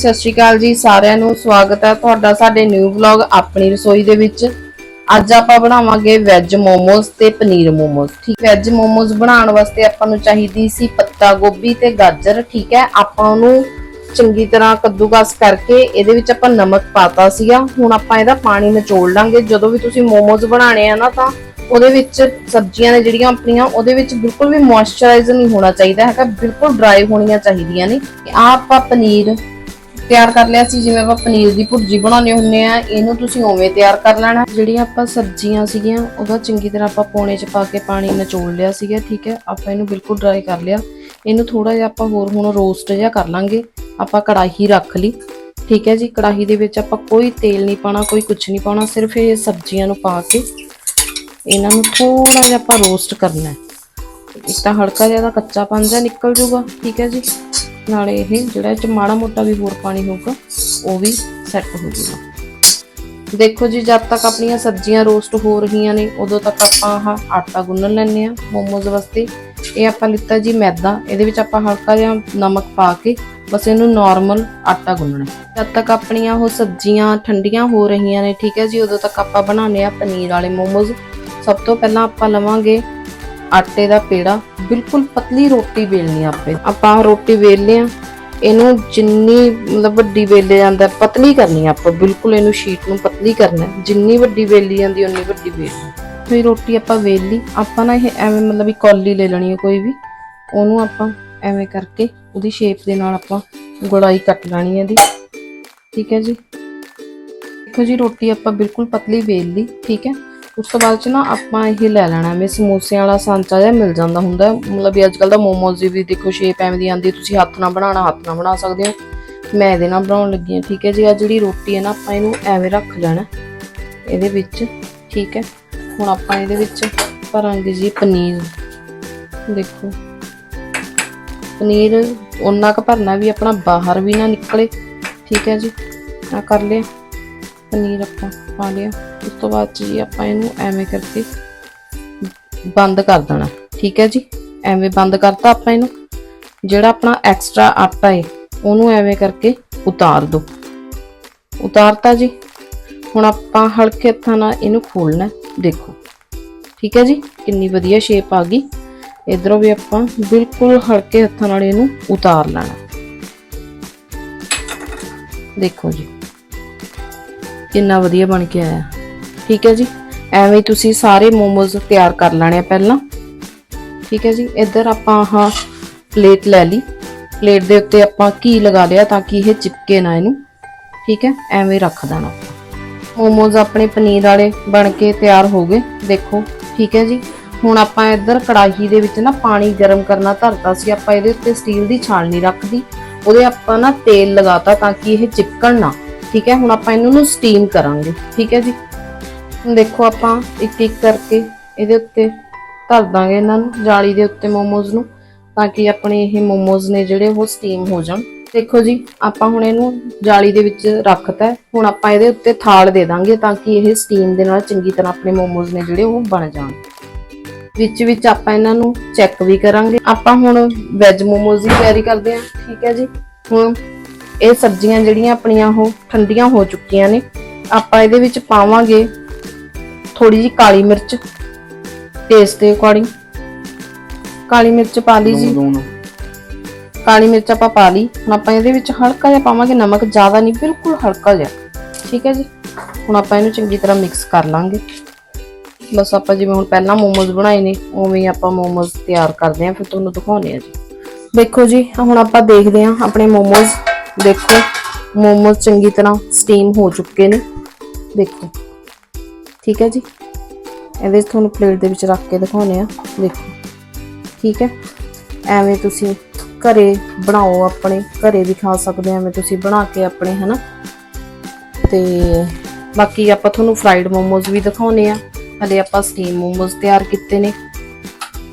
ਸਤਿ ਸ਼੍ਰੀ ਅਕਾਲ ਜੀ, ਸਾਰਿਆਂ ਨੂੰ ਸਵਾਗਤ ਹੈ ਤੁਹਾਡਾ ਸਾਡੇ ਨਿਊ ਵਲੌਗ ਆਪਣੀ ਰਸੋਈ ਦੇ ਵਿੱਚ। ਅੱਜ ਆਪਾਂ ਬਣਾਵਾਂਗੇ ਵੈਜ ਮੋਮੋਜ਼ ਤੇ ਪਨੀਰ ਮੋਮੋਜ਼ ਠੀਕ ਵੈਜ ਮੋਮੋਜ਼ ਬਣਾਉਣ ਵਾਸਤੇ ਆਪਾਂ ਨੂੰ ਚਾਹੀਦੀ ਸੀ ਪੱਤਾ ਗੋਭੀ ਤੇ ਗਾਜਰ, ਠੀਕ ਹੈ? ਆਪਾਂ ਉਹਨੂੰ ਚੰਗੀ ਤਰ੍ਹਾਂ ਕੱਦੂਕਸ ਕਰਕੇ ਇਹਦੇ ਵਿੱਚ ਆਪਾਂ ਨਮਕ ਪਾਤਾ ਸੀਗਾ। ਹੁਣ ਆਪਾਂ ਇਹਦਾ ਪਾਣੀ ਨਿਚੋੜ ਲਾਂਗੇ। ਜਦੋਂ ਵੀ ਤੁਸੀਂ ਮੋਮੋਸ ਬਣਾਣੇ ਆ ਨਾ ਤਾਂ ਉਹਦੇ ਵਿੱਚ ਸਬਜ਼ੀਆਂ ਨੇ ਜਿਹੜੀਆਂ ਆਪਣੀਆਂ, ਉਹਦੇ ਵਿੱਚ ਬਿਲਕੁਲ ਵੀ ਮੋਇਸਚਰਾਈਜ਼ਰ ਨਹੀਂ ਹੋਣਾ ਚਾਹੀਦਾ ਹੈਗਾ, ਬਿਲਕੁਲ ਡਰਾਈ ਹੋਣੀਆਂ ਚਾਹੀਦੀਆਂ ਨੇ। ਆਹ ਆਪਾਂ ਪਨੀਰ ਤਿਆਰ ਕਰ ਲਿਆ ਸੀ, ਜਿਵੇਂ ਆਪਾਂ ਪਨੀਰ ਦੀ ਭੁਰਜੀ ਬਣਾਉਂਦੇ ਹੁੰਨੇ ਆ, ਇਹਨੂੰ ਤੁਸੀਂ ਉਵੇਂ ਤਿਆਰ ਕਰ ਲੈਣਾ। ਜਿਹੜੀਆਂ ਆਪਾਂ ਸਬਜ਼ੀਆਂ ਸੀਗੀਆਂ, ਉਹਦਾ ਚੰਗੀ ਤਰ੍ਹਾਂ ਆਪਾਂ ਪੋਣੇ ਚ ਪਾ ਕੇ ਪਾਣੀ ਨਿਚੋੜ ਲਿਆ ਸੀਗਾ, ਠੀਕ ਹੈ? ਆਪਾਂ ਇਹਨੂੰ ਬਿਲਕੁਲ ਡਰਾਈ ਕਰ ਲਿਆ। ਇਹਨੂੰ ਥੋੜਾ ਜਿਹਾ ਆਪਾਂ ਹੋਰ ਹੁਣ ਰੋਸਟ ਜਿਹਾ ਕਰ ਲਾਂਗੇ। ਆਪਾਂ ਕੜਾਹੀ ਰੱਖ ਲਈ, ਠੀਕ ਹੈ ਜੀ? ਕੜਾਹੀ ਦੇ ਵਿੱਚ ਆਪਾਂ ਕੋਈ ਤੇਲ ਨਹੀਂ ਪਾਣਾ ਕੋਈ ਕੁਝ ਨਹੀਂ ਪਾਉਣਾ, ਸਿਰਫ ਇਹ ਸਬਜ਼ੀਆਂ ਨੂੰ ਪਾ ਕੇ ਇਹਨਾਂ ਨੂੰ ਥੋੜਾ ਜਿਹਾ ਆਪਾਂ ਰੋਸਟ ਕਰਨਾ ਹੈ। ਇੱਕ ਤਾਂ ਹਲਕਾ ਜਿਹਾ ਦਾ ਕੱਚਾ ਜਿਹਾ ਨਿਕਲ ਜੂਗਾ, ਠੀਕ ਹੈ ਜੀ? ਨਾਲੇ ਇਹ ਜਿਹੜਾ ਚ ਮਾੜਾ ਮੋਟਾ ਵੀ ਹੋਰ ਪਾਣੀ ਹੋਊਗਾ, ਉਹ ਵੀ ਸੈੱਟ ਹੋ ਜਾਊਗਾ। ਦੇਖੋ ਜੀ, ਜਦ ਤੱਕ ਆਪਣੀਆਂ ਸਬਜ਼ੀਆਂ ਰੋਸਟ ਹੋ ਰਹੀਆਂ ਨੇ, ਉਦੋਂ ਤੱਕ ਆਪਾਂ ਆਹ ਆਟਾ ਗੁੰਨਣ ਲੈਣੇ ਆ ਮੋਮੋਜ਼ ਵਾਸਤੇ। ਇਹ ਆਪਾਂ ਲਿੱਤਾ ਜੀ ਮੈਦਾ, ਇਹਦੇ ਵਿੱਚ ਆਪਾਂ ਹਲਕਾ ਜਿਹਾ ਨਮਕ ਪਾ ਕੇ ਬਸ ਇਹਨੂੰ ਨਾਰਮਲ ਆਟਾ ਗੁੰਨਣਾ। ਜਦ ਤੱਕ ਆਪਣੀਆਂ ਉਹ ਸਬਜ਼ੀਆਂ ਠੰਡੀਆਂ ਹੋ ਰਹੀਆਂ ਨੇ, ਠੀਕ ਹੈ ਜੀ, ਉਦੋਂ ਤੱਕ ਆਪਾਂ ਬਣਾਉਣੇ ਆ ਪਨੀਰ ਵਾਲੇ ਮੋਮੋਜ਼। ਸਭ ਤੋਂ ਪਹਿਲਾਂ ਆਪਾਂ ਲਵਾਂਗੇ ਆਟੇ ਦਾ ਪੇੜਾ ਬਿਲਕੁਲ ਪਤਲੀ ਰੋਟੀ ਵੇਲਣੀ ਆਪੇ। ਆਪਾਂ ਰੋਟੀ ਵੇਲ ਲਿਆ ਇਹਨੂੰ ਜਿੰਨੀ ਮਤਲਬ ਵੱਡੀ ਵੇਲੇ ਜਾਂਦਾ, ਪਤਲੀ ਕਰਨੀ ਆਪਾਂ, ਬਿਲਕੁਲ ਇਹਨੂੰ ਸ਼ੀਟ ਨੂੰ ਪਤਲੀ ਕਰਨਾ ਜਿੰਨੀ ਵੱਡੀ ਵੇਲੀ ਜਾਂਦੀ, ਉਨੀ ਵੱਡੀ ਵੇਲਣੀ ਫਿਰ ਰੋਟੀ ਆਪਾਂ ਵੇਲ ਲਈ। ਆਪਾਂ ਨਾ ਇਹ ਐਵੇਂ ਮਤਲਬ ਇੱਕ ਕੌਲੀ ਲੈ ਲੈਣੀ ਹੈ ਕੋਈ ਵੀ। ਉਹਨੂੰ ਆਪਾਂ ਐਵੇਂ ਕਰਕੇ ਉਹਦੀ ਸ਼ੇਪ ਦੇ ਨਾਲ ਆਪਾਂ ਗੁੜਾਈ ਕੱਟ ਲੈਣੀ ਹੈ ਇਹਦੀ। ਠੀਕ ਹੈ ਜੀ? ਦੇਖੋ ਜੀ, ਰੋਟੀ ਆਪਾਂ ਬਿਲਕੁਲ ਪਤਲੀ ਵੇਲ ਲਈ। ਠੀਕ ਹੈ? ਉਸ ਤੋਂ ਬਾਅਦ ਚ ਨਾ ਆਪਾਂ ਇਹ ਲੈ ਲੈਣਾ ਐਵੇਂ ਸਮੋਸਿਆਂ ਵਾਲਾ ਸਾਂਚਾ ਜਿਹਾ ਮਿਲ ਜਾਂਦਾ ਹੁੰਦਾ। ਮਤਲਬ ਵੀ ਅੱਜ ਕੱਲ ਦਾ ਮੋਮੋਜ਼ ਦੀ ਵੀ ਦੇਖੋ ਸ਼ੇਪ ਐਵੇਂ ਦੀ ਆਉਂਦੀ, ਤੁਸੀਂ ਹੱਥ ਨਾਲ ਬਣਾਉਣਾ, ਹੱਥ ਨਾਲ ਬਣਾ ਸਕਦੇ ਹੋ। ਮੈਂ ਇਹਦੇ ਨਾਲ ਬਣਾਉਣ ਲੱਗੀ ਹਾਂ, ਠੀਕ ਹੈ ਜੀ। ਆ ਜਿਹੜੀ ਰੋਟੀ ਹੈ ਨਾ, ਆਪਾਂ ਇਹਨੂੰ ਐਵੇਂ ਰੱਖ ਲੈਣਾ। ਇਹਦੇ ਵਿੱਚ, ਠੀਕ ਹੈ। ਹੁਣ ਆਪਾਂ ਇਹਦੇ ਵਿੱਚ ਭਰਾਂਗੇ ਜੀ ਪਨੀਰ। ਦੇਖੋ। ਪਨੀਰ ਉਹਨਾਂ ਕੁ ਭਰਨਾ ਵੀ ਆਪਣਾ ਬਾਹਰ ਵੀ ਨਾ ਨਿਕਲੇ। ਠੀਕ ਹੈ ਜੀ। ਆ ਕਰ ਲਿਆ। ਪਨੀਰ ਆਪਾਂ ਪਾ ਲਿਆ। ਉਸ ਤੋਂ ਬਾਅਦ ਜੀ ਆਪਾਂ ਇਹਨੂੰ ਐਵੇਂ ਕਰਕੇ ਬੰਦ ਕਰ ਦੇਣਾ। ਠੀਕ ਹੈ ਜੀ? ਐਵੇਂ ਬੰਦ ਕਰਤਾ ਆਪਾਂ ਇਹਨੂੰ। ਜਿਹੜਾ ਆਪਣਾ ਐਕਸਟਰਾ ਆਟਾ ਹੈ ਉਹਨੂੰ ਐਵੇਂ ਕਰਕੇ ਉਤਾਰ ਦੋ। ਉਤਾਰਤਾ ਜੀ। ਹੁਣ ਆਪਾਂ ਹਲਕੇ ਹੱਥਾਂ ਨਾਲ ਇਹਨੂੰ ਖੋਲਣਾ ਦੇਖੋ। ਠੀਕ ਹੈ ਜੀ? ਕਿੰਨੀ ਵਧੀਆ ਸ਼ੇਪ ਆ ਗਈ। ਇਧਰੋਂ ਵੀ ਆਪਾਂ ਬਿਲਕੁਲ ਹਲਕੇ ਹੱਥਾਂ ਨਾਲ ਇਹਨੂੰ ਉਤਾਰ ਲੈਣਾ। ਦੇਖੋ ਜੀ। ਕਿੰਨਾ ਵਧੀਆ ਬਣ ਕੇ ਆਇਆ। ਠੀਕ ਹੈ ਜੀ? ਐਵੇਂ ਹੀ ਤੁਸੀਂ ਸਾਰੇ ਮੋਮੋਜ਼ ਤਿਆਰ ਕਰ ਲੈਣੇ ਆ ਪਹਿਲਾਂ। ਠੀਕ ਹੈ ਜੀ? ਇੱਧਰ ਆਪਾਂ ਆਹ ਪਲੇਟ ਲੈ ਲਈ। ਪਲੇਟ ਦੇ ਉੱਤੇ ਆਪਾਂ ਘੀ ਲਗਾ ਲਿਆ ਤਾਂ ਕਿ ਇਹ ਚਿਪਕੇ ਨਾ ਇਹਨੂੰ। ਠੀਕ ਹੈ? ਐਵੇਂ ਰੱਖ ਦੇਣਾ। ਮੋਮੋਜ਼ ਆਪਣੇ ਪਨੀਰ ਵਾਲੇ ਬਣ ਕੇ ਤਿਆਰ ਹੋ ਗਏ। ਦੇਖੋ, ਠੀਕ ਹੈ ਜੀ? ਹੁਣ ਆਪਾਂ ਇੱਧਰ ਕੜਾਹੀ ਦੇ ਵਿੱਚ ਨਾ ਪਾਣੀ ਗਰਮ ਕਰਨਾ ਧਰਤਾ ਸੀ। ਆਪਾਂ ਇਹਦੇ ਉੱਤੇ ਸਟੀਲ ਦੀ ਛਾਲਣੀ ਰੱਖਦੀ। ਉਹਦੇ ਆਪਾਂ ਨਾ ਤੇਲ ਲਗਾਤਾ ਤਾਂ ਕਿ ਇਹ ਚਿਪਕਣ ਨਾ। ਠੀਕ ਹੈ? ਹੁਣ ਆਪਾਂ ਇਹਨੂੰ ਨੂੰ ਸਟੀਮ ਕਰਾਂਗੇ। ਠੀਕ ਹੈ ਜੀ? ਹੁਣ ਦੇਖੋ ਆਪਾਂ ਇੱਕ ਇੱਕ ਕਰਕੇ ਇਹਦੇ ਉੱਤੇ ਧਰ ਦਾਂਗੇ ਇਹਨਾਂ ਨੂੰ, ਜਾਲੀ ਦੇ ਉੱਤੇ ਮੋਮੋਜ਼ ਨੂੰ, ਤਾਂ ਕਿ ਆਪਣੇ ਇਹ ਮੋਮੋਜ਼ ਨੇ ਜਿਹੜੇ ਉਹ ਸਟੀਮ ਹੋ ਜਾਣ। ਦੇਖੋ ਜੀ, ਆਪਾਂ ਹੁਣ ਇਹਨੂੰ ਜਾਲੀ ਦੇ ਵਿੱਚ ਰੱਖਤਾ ਹੁਣ ਆਪਾਂ ਇਹਦੇ ਉੱਤੇ ਥਾਲ ਦੇ ਦਾਂਗੇ ਤਾਂ ਕਿ ਇਹ ਸਟੀਮ ਦੇ ਨਾਲ ਚੰਗੀ ਤਰ੍ਹਾਂ ਆਪਣੇ ਮੋਮੋਜ਼ ਨੇ ਜਿਹੜੇ ਉਹ ਬਣ ਜਾਣ। ਵਿੱਚ ਵਿੱਚ ਆਪਾਂ ਇਹਨਾਂ ਨੂੰ ਚੈੱਕ ਵੀ ਕਰਾਂਗੇ। ਆਪਾਂ ਹੁਣ ਵੈਜ ਮੋਮੋਜ਼ ਦੀ ਤਿਆਰੀ ਕਰਦੇ ਹਾਂ। ਠੀਕ ਹੈ ਜੀ? ਹੁਣ ਇਹ ਸਬਜ਼ੀਆਂ ਜਿਹੜੀਆਂ ਆਪਣੀਆਂ ਉਹ ਠੰਡੀਆਂ ਹੋ ਚੁੱਕੀਆਂ ਨੇ। ਆਪਾਂ ਇਹਦੇ ਵਿੱਚ ਪਾਵਾਂਗੇ ਥੋੜੀ ਜਿਹੀ ਕਾਲੀ ਮਿਰਚ ਟੇਸਟ ਦੇ ਅਕੋਰਡਿੰਗ ਕਾਲੀ ਮਿਰਚ ਪਾ ਲਈ ਜੀ। ਕਾਲੀ ਮਿਰਚ ਆਪਾਂ ਪਾ ਲਈ। ਹੁਣ ਆਪਾਂ ਇਹਦੇ ਵਿੱਚ ਹਲਕਾ ਜਿਹਾ ਪਾਵਾਂਗੇ ਨਮਕ ਜ਼ਿਆਦਾ ਨਹੀਂ ਬਿਲਕੁਲ ਹਲਕਾ ਜਿਹਾ। ਠੀਕ ਹੈ ਜੀ? ਹੁਣ ਆਪਾਂ ਇਹਨੂੰ ਚੰਗੀ ਤਰ੍ਹਾਂ ਮਿਕਸ ਕਰ ਲਾਂਗੇ। ਬਸ ਆਪਾਂ ਜਿਵੇਂ ਹੁਣ ਪਹਿਲਾਂ ਮੋਮੋਜ਼ ਬਣਾਏ ਨੇ ਉਵੇਂ ਹੀ ਆਪਾਂ ਮੋਮੋਜ਼ ਤਿਆਰ ਕਰਦੇ ਆਂ ਫਿਰ ਤੁਹਾਨੂੰ ਦਿਖਾਉਂਦੇ ਆ ਜੀ। ਦੇਖੋ ਜੀ ਹੁਣ ਆਪਾਂ ਦੇਖਦੇ ਆਂ ਆਪਣੇ ਮੋਮੋਜ਼। ਦੇਖੋ ਮੋਮੋਜ਼ ਚੰਗੀ ਤਰ੍ਹਾਂ ਸਟੀਮ ਹੋ ਚੁੱਕੇ ਨੇ। ਦੇਖੋ। ਠੀਕ ਹੈ ਜੀ? ਇਹਦੇ 'ਚ ਤੁਹਾਨੂੰ ਪਲੇਟ ਦੇ ਵਿੱਚ ਰੱਖ ਕੇ ਦਿਖਾਉਂਦੇ ਆ ਦੇਖੋ। ਠੀਕ ਹੈ? ਐਵੇਂ ਤੁਸੀਂ ਘਰੇ ਬਣਾਓ ਆਪਣੇ, ਘਰੇ ਵੀ ਖਾ ਸਕਦੇ ਆ ਐਵੇਂ ਤੁਸੀਂ ਬਣਾ ਕੇ ਆਪਣੇ, ਹਨਾ? ਤੇ ਬਾਕੀ ਆਪਾਂ ਤੁਹਾਨੂੰ ਫਰਾਈਡ ਮੋਮੋਜ਼ ਵੀ ਦਿਖਾਉਨੇ ਆ ਹਲੇ ਆਪਾਂ ਸਟੀਮ ਮੋਮੋਜ਼ ਤਿਆਰ ਕੀਤੇ ਨੇ।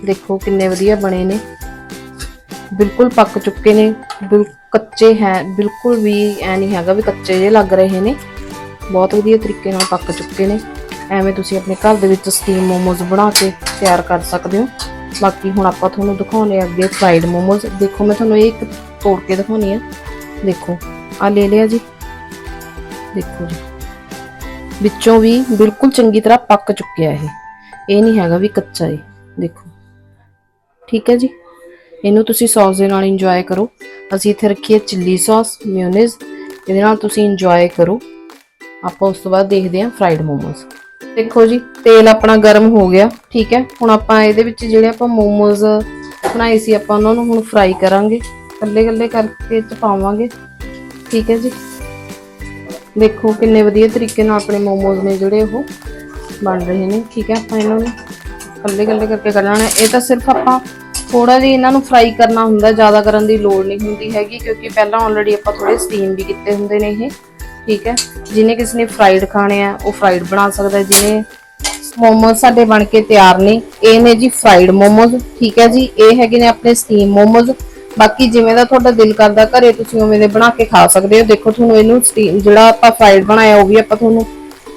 ਦੇਖੋ ਕਿੰਨੇ ਵਧੀਆ ਬਣੇ ਨੇ। ਬਿਲਕੁਲ ਪੱਕ ਚੁੱਕੇ ਨੇ। ਬਿਲ ਕੱਚੇ ਹੈ, ਬਿਲਕੁਲ ਵੀ ਐ ਨਹੀਂ ਹੈਗਾ ਵੀ ਕੱਚੇ ਜੇ ਲੱਗ ਰਹੇ ਨੇ। ਬਹੁਤ ਵਧੀਆ ਤਰੀਕੇ ਨਾਲ ਪੱਕ ਚੁੱਕੇ ਨੇ। ਐਵੇਂ ਤੁਸੀਂ ਆਪਣੇ ਘਰ ਦੇ ਵਿੱਚ ਸਟੀਮ ਮੋਮੋਜ਼ ਬਣਾ ਕੇ ਤਿਆਰ ਕਰ ਸਕਦੇ ਹੋ। ਬਾਕੀ ਹੁਣ ਆਪਾਂ ਤੁਹਾਨੂੰ ਦਿਖਾਉਣੇ ਅੱਗੇ ਫਰਾਈਡ ਮੋਮੋਜ਼ ਦੇਖੋ, ਮੈਂ ਤੁਹਾਨੂੰ ਇਹ ਇੱਕ ਤੋੜ ਕੇ ਦਿਖਾਉਣੀ ਆ। ਦੇਖੋ ਆ ਲੈ ਲਿਆ ਜੀ। ਦੇਖੋ ਜੀ। ਵਿੱਚੋਂ ਵੀ ਬਿਲਕੁਲ ਚੰਗੀ ਤਰ੍ਹਾਂ ਪੱਕ ਚੁੱਕਿਆ ਇਹ। ਇਹ ਨਹੀਂ ਹੈਗਾ ਵੀ ਕੱਚਾ ਹੈ ਦੇਖੋ। ਠੀਕ ਹੈ ਜੀ। ਇਹਨੂੰ ਤੁਸੀਂ ਸੌਸ ਦੇ ਨਾਲ ਇੰਜੋਏ ਕਰੋ। ਅਸੀਂ ਇੱਥੇ ਰੱਖੀ ਹੈ ਚਿੱਲੀ ਸੌਸ ਮਿਓਨੀਜ਼ ਇਹਦੇ ਨਾਲ ਤੁਸੀਂ ਇੰਜੋਏ ਕਰੋ। ਆਪਾਂ ਉਸ ਤੋਂ ਬਾਅਦ ਦੇਖਦੇ ਹਾਂ ਫਰਾਈਡ ਮੋਮੋਜ਼ ਦੇਖੋ ਜੀ, ਤੇਲ ਆਪਣਾ ਗਰਮ ਹੋ ਗਿਆ, ਠੀਕ ਹੈ? ਹੁਣ ਆਪਾਂ ਇਹਦੇ ਵਿੱਚ ਜਿਹੜੇ ਆਪਾਂ ਮੋਮੋਜ਼ ਬਣਾਏ ਸੀ, ਆਪਾਂ ਉਹਨਾਂ ਨੂੰ ਹੁਣ ਫਰਾਈ ਕਰਾਂਗੇ। ਕੱਲੇ ਕੱਲੇ ਕਰਕੇ ਚ ਪਾਵਾਂਗੇ, ਠੀਕ ਹੈ ਜੀ? ਦੇਖੋ ਕਿੰਨੇ ਵਧੀਆ ਤਰੀਕੇ ਨਾਲ ਆਪਣੇ ਮੋਮੋਜ਼ ਨੇ ਜਿਹੜੇ ਉਹ ਬਣ ਰਹੇ ਨੇ, ਠੀਕ ਹੈ? ਆਪਾਂ ਇਹਨਾਂ ਨੂੰ ਕੱਲੇ ਕੱਲੇ ਕਰਕੇ ਕੱਢਣਾ ਹੈ। ਇਹ ਤਾਂ ਸਿਰਫ ਆਪਾਂ ਥੋੜਾ ਜਿਹਾ ਇਹਨਾਂ ਨੂੰ ਫਰਾਈ ਕਰਨਾ ਹੁੰਦਾ, ਜ਼ਿਆਦਾ ਕਰਨ ਦੀ ਲੋੜ ਨਹੀਂ ਹੁੰਦੀ ਹੈਗੀ, ਕਿਉਂਕਿ ਪਹਿਲਾਂ ਆਲਰੇਡੀ ਆਪਾਂ ਥੋੜੇ ਸਟੀਮ ਵੀ ਕੀਤੇ ਹੁੰਦੇ ਨੇ ਇਹ। ਠੀਕ ਹੈ? ਜਿਹਨੇ ਕਿਸੇ ਨੇ ਫਰਾਈਡ ਖਾਣੇ ਆ, ਉਹ ਫਰਾਈਡ ਬਣਾ ਸਕਦਾ ਜਿਹਨੇ ਮੋਮੋਸ ਸਾਡੇ ਬਣ ਕੇ ਤਿਆਰ ਨੇ, ਇਹ ਨੇ ਜੀ ਫਰਾਈਡ ਮੋਮੋਸ, ਠੀਕ ਹੈ ਜੀ? ਇਹ ਹੈਗੇ ਨੇ ਆਪਣੇ ਸਟੀਮ ਮੋਮੋਸ। ਬਾਕੀ ਜਿਵੇਂ ਦਾ ਤੁਹਾਡਾ ਦਿਲ ਕਰਦਾ ਘਰੇ, ਤੁਸੀਂ ਉਵੇਂ ਦੇ ਬਣਾ ਕੇ ਖਾ ਸਕਦੇ ਹੋ। ਦੇਖੋ ਤੁਹਾਨੂੰ ਇਹਨੂੰ ਸਟੀਮ ਜਿਹੜਾ ਆਪਾਂ ਫਰਾਈਡ ਬਣਾਇਆ, ਉਹ ਵੀ ਆਪਾਂ ਤੁਹਾਨੂੰ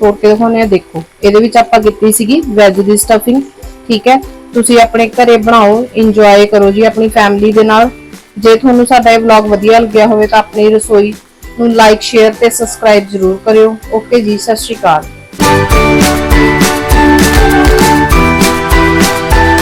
ਤੋੜ ਕੇ ਦਿਖਾਉਂਦੇ ਆ ਦੇਖੋ, ਇਹਦੇ ਵਿੱਚ ਆਪਾਂ ਕੀਤੀ ਸੀਗੀ ਵੈਜ ਦੀ ਸਟਫਿੰਗ ਠੀਕ ਹੈ? ਤੁਸੀਂ ਆਪਣੇ ਘਰੇ ਬਣਾਓ ਇੰਜੋਏ ਕਰੋ ਜੀ ਆਪਣੀ ਫੈਮਿਲੀ ਦੇ ਨਾਲ। ਜੇ ਤੁਹਾਨੂੰ ਸਾਡਾ ਇਹ ਵਲੌਗ ਵਧੀਆ ਲੱਗਿਆ ਹੋਵੇ ਤਾਂ ਆਪਣੀ ਰਸੋਈ ਨੂੰ ਲਾਈਕ ਸ਼ੇਅਰ ਤੇ ਸਬਸਕ੍ਰਾਈਬ ਜ਼ਰੂਰ ਕਰਿਓ। ਓਕੇ ਜੀ ਸਤਿ ਸ਼੍ਰੀ ਅਕਾਲ।